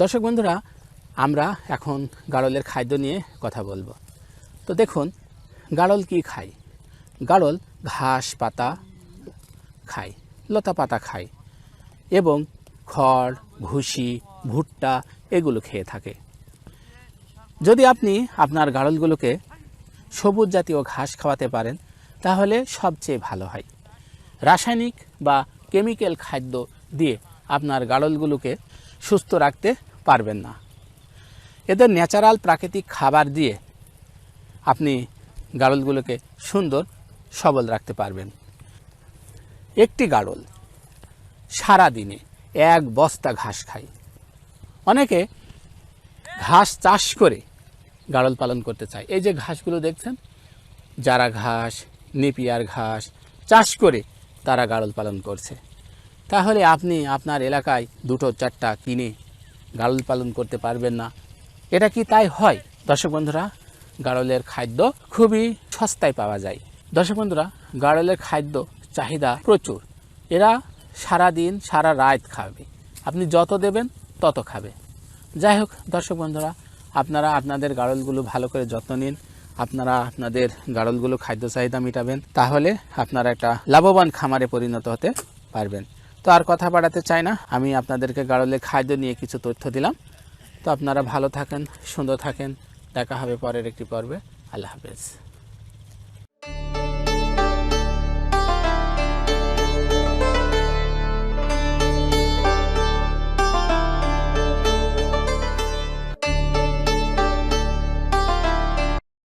দর্শক বন্ধুরা, আমরা এখন গাড়লের খাদ্য নিয়ে কথা বলব। তো দেখুন, গাড়ল কি খায়? গাড়ল ঘাস পাতা খায়, লতা পাতা খায় এবং খড়, ভুসি, ভুট্টা এগুলো খেয়ে থাকে। যদি আপনি আপনার গাড়লগুলোকে সবুজ জাতীয় ঘাস খাওয়াতে পারেন, তাহলে সবচেয়ে ভালো হয়। রাসায়নিক বা কেমিক্যাল খাদ্য দিয়ে আপনার গাড়লগুলোকে সুস্থ রাখতে পারবেন না। এদের ন্যাচারাল প্রাকৃতিক খাবার দিয়ে আপনি গাড়লগুলোকে সুন্দর, সবল রাখতে পারবেন। একটি গাড়ল সারা দিনে এক বস্তা ঘাস খায়। অনেকে ঘাস চাষ করে গাড়ল পালন করতে চায়। এই যে ঘাসগুলো দেখছেন, যারা ঘাস, নেপিয়ার ঘাস চাষ করে তারা গাড়ল পালন করছে। তাহলে আপনি আপনার এলাকায় দুটো চারটা কিনে গাড়ল পালন করতে পারবেন না। এটা কি তাই হয়? দর্শক বন্ধুরা, গাড়লের খাদ্য খুবই সস্তায় পাওয়া যায়। দর্শক বন্ধুরা, গাড়লের খাদ্য চাহিদা প্রচুর। এরা সারা দিন সারা রাত খাবে। আপনি যত দেবেন, তত খাবে। যাই হোক, দর্শক বন্ধুরা, আপনারা আপনাদের গাড়লগুলো ভালো করে যত্ন নিন। আপনারা আপনাদের গাড়লগুলো খাদ্য চাহিদা মেটাবেন। তাহলে আপনারা একটা লাভবান খামারে পরিণত হতে পারবেন। তো আর কথা বাড়াতে চাই না। আমি আপনাদেরকে গাড়লের খাদ্য নিয়ে কিছু তথ্য দিলাম। তো আপনারা ভালো থাকেন, সুন্দর থাকেন। দেখা হবে পরের একটি পর্বে। আল্লাহ হাফেজ।